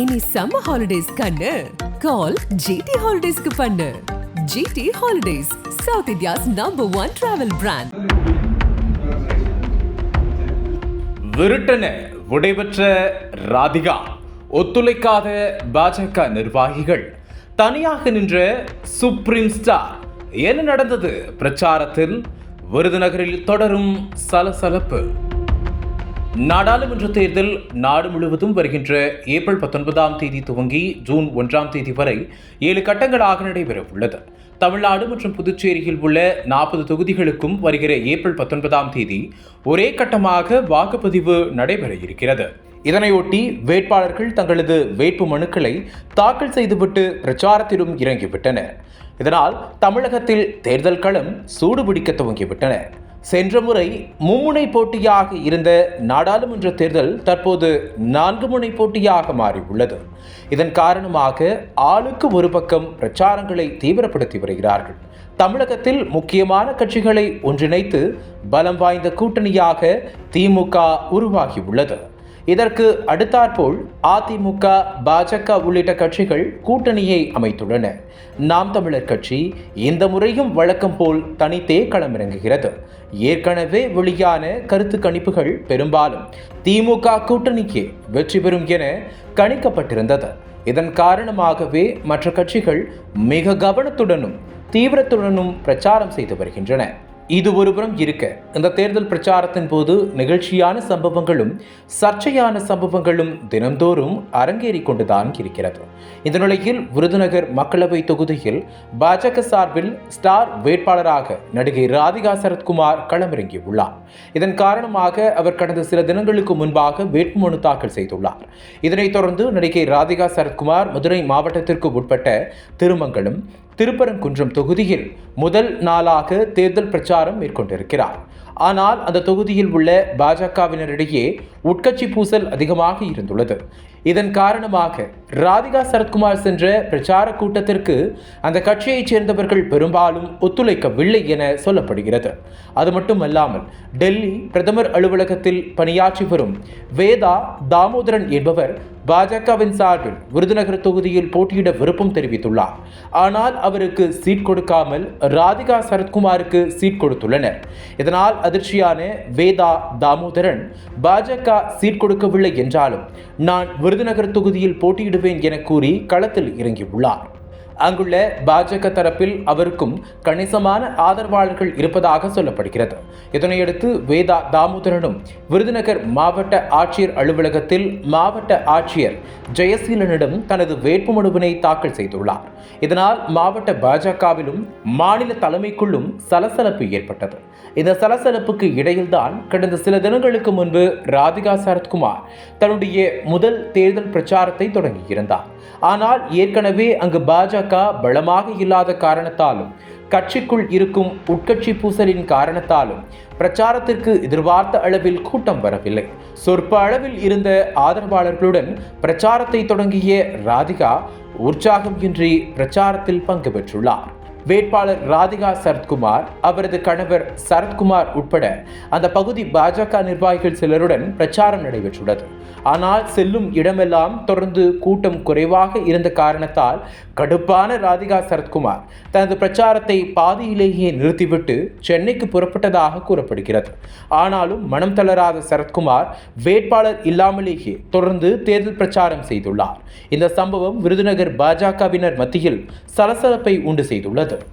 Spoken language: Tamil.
இனி சம்மர் ஹாலிடேஸ் கண்ணு. கால் ஜிடி ஹாலிடேஸ்க்கு பண்ணு. GT holidays south India's number one travel brand விருட்டன விடைபெற்ற ராதிகா ஒத்துழைக்காத பாஜக நிர்வாகிகள். தனியாக நின்ற சுப்ரீம் ஸ்டார் என்ன நடந்தது பிரச்சாரத்தில்? விருதுநகரில் தொடரும் சலசலப்பு. நாடாளுமன்ற தேர்தல் நாடு முழுவதும் வருகின்ற ஏப்ரல் பத்தொன்பதாம் தேதி துவங்கி ஜூன் ஒன்றாம் தேதி வரை ஏழு கட்டங்களாக நடைபெற உள்ளது தமிழ்நாடு மற்றும் புதுச்சேரியில் உள்ள நாற்பது தொகுதிகளுக்கும் வருகிற ஏப்ரல் பத்தொன்பதாம் தேதி ஒரே கட்டமாக வாக்குப்பதிவு நடைபெற இருக்கிறது. இதனையொட்டி வேட்பாளர்கள் தங்களது வேட்பு மனுக்களை தாக்கல் செய்துவிட்டு பிரச்சாரத்திலும் இறங்கிவிட்டனர். இதனால் தமிழகத்தில் தேர்தல் களம் சூடுபிடிக்க துவங்கிவிட்டனர் சென்ற முறை மும்முனை போட்டியாக இருந்த நாடாளுமன்ற தேர்தல் தற்போது நான்கு முனை போட்டியாக மாறியுள்ளது. இதன் காரணமாக ஆளுக்கு ஒரு பக்கம் பிரச்சாரங்களை தீவிரப்படுத்தி வருகிறார்கள். தமிழகத்தில் முக்கியமான கட்சிகளை ஒன்றிணைத்து பலம் வாய்ந்த கூட்டணியாக திமுக உருவாகியுள்ளது. இதற்கு அடுத்தாற்போல் அதிமுக பாஜக உள்ளிட்ட கட்சிகள் கூட்டணியை அமைத்துள்ளன. நாம் தமிழர் கட்சி இந்த முறையும் வழக்கம் போல் தனித்தே களமிறங்குகிறது. ஏற்கனவே வெளியான கருத்து கணிப்புகள் பெரும்பாலும் திமுக கூட்டணிக்கே வெற்றி பெறும் என கணிக்கப்பட்டிருந்தது. இதன் காரணமாகவே மற்ற கட்சிகள் மிக கவனத்துடனும் தீவிரத்துடனும் பிரச்சாரம் செய்து வருகின்றன. இது ஒருபுறம் இருக்க. இந்த தேர்தல் பிரச்சாரத்தின் போது நிகழ்ச்சியான சம்பவங்களும் சர்ச்சையான சம்பவங்களும் தினந்தோறும் அரங்கேறி கொண்டுதான் இருக்கிறது. இந்த நிலையில் விருதுநகர் மக்களவை தொகுதியில் பாஜக சார்பில் ஸ்டார் வேட்பாளராக நடிகை ராதிகா சரத்குமார் களமிறங்கியுள்ளார். இதன் காரணமாக அவர் கடந்த சில தினங்களுக்கு முன்பாக வேட்புமனு தாக்கல் செய்துள்ளார். இதனைத் தொடர்ந்து நடிகை ராதிகா சரத்குமார் மதுரை மாவட்டத்திற்கு உட்பட்ட திருமங்கலம் திருப்பரங்குன்றம் தொகுதியில் முதல் நாளாக தேர்தல் பிரச்சாரம் மேற்கொண்டிருக்கிறார். ஆனால் அந்த தொகுதியில் உள்ள பாஜகவினரிடையே உட்கட்சி பூசல் அதிகமாக இருந்துள்ளது. இதன் காரணமாக ராதிகா சரத்குமார் சென்ற பிரச்சார கூட்டத்திற்கு அந்த கட்சியைச் சேர்ந்தவர்கள் பெரும்பாலும் ஒத்துழைக்கவில்லை என சொல்லப்படுகிறது. அது மட்டுமல்லாமல் டெல்லி பிரதமர் அலுவலகத்தில் பணியாற்றி வரும் வேதா தாமோதரன் என்பவர் பாஜகவின் சார்பில் விருதுநகர் தொகுதியில் போட்டியிட விருப்பம் தெரிவித்துள்ளார். ஆனால் அவருக்கு சீட் கொடுக்காமல் ராதிகா சரத்குமாருக்கு சீட் கொடுத்துள்ளனர். இதனால் அதிர்ச்சியான வேதா தாமோதரன் பாஜக சீட் கொடுக்கவில்லை என்றாலும் நான் விருதுநகர் தொகுதியில் போட்டியிடுவேன் என கூறி களத்தில் இறங்கியுள்ளார். அங்குள்ள பாஜக தரப்பில் அவருக்கும் கணிசமான ஆதரவாளர்கள் இருப்பதாக சொல்லப்படுகிறது. இதனையடுத்து வேதா தாமோதரனும் விருதுநகர் மாவட்ட ஆட்சியர் அலுவலகத்தில் மாவட்ட ஆட்சியர் ஜெயசீலனிடம் தனது வேட்புமனுவினை தாக்கல் செய்துள்ளார். இதனால் மாவட்ட பாஜகவிலும் மாநில தலைமைக்குள்ளும் சலசலப்பு ஏற்பட்டது. இந்த சலசலப்புக்கு இடையில்தான் கடந்த சில தினங்களுக்கு முன்பு ராதிகா சரத்குமார் தன்னுடைய முதல் தேர்தல் பிரச்சாரத்தை தொடங்கியிருந்தார். ஆனால் ஏற்கனவே அங்கு பாஜக பலமாக இல்லாத காரணத்தாலும் கட்சிக்குள் இருக்கும் உட்கட்சி பூசலின் காரணத்தாலும் பிரச்சாரத்திற்கு எதிர்பார்த்த அளவில் கூட்டம் வரவில்லை. சொற்ப அளவில் இருந்த ஆதரவாளர்களுடன் பிரச்சாரத்தை தொடங்கிய ராதிகா உற்சாகம் இன்றி பிரச்சாரத்தில் பங்கு பெற்றுள்ளார். வேட்பாளர் ராதிகா சரத்குமார் அவரது கணவர் சரத்குமார் உட்பட அந்த பகுதி பாஜக நிர்வாகிகள் சிலருடன் பிரச்சாரம் நடைபெற்றுள்ளது. ஆனால் செல்லும் இடமெல்லாம் தொடர்ந்து கூட்டம் குறைவாக இருந்த காரணத்தால் கடுப்பான ராதிகா சரத்குமார் தனது பிரச்சாரத்தை பாதியிலேயே நிறுத்திவிட்டு சென்னைக்கு புறப்பட்டதாக கூறப்படுகிறது. ஆனாலும் மனம் தளராத சரத்குமார் வேட்பாளர் இல்லாமலேயே தொடர்ந்து தேர்தல் பிரச்சாரம் செய்துள்ளார். இந்த சம்பவம் விருதுநகர் பாஜகவினர் மத்தியில் சலசலப்பை உண்டு செய்துள்ளது. better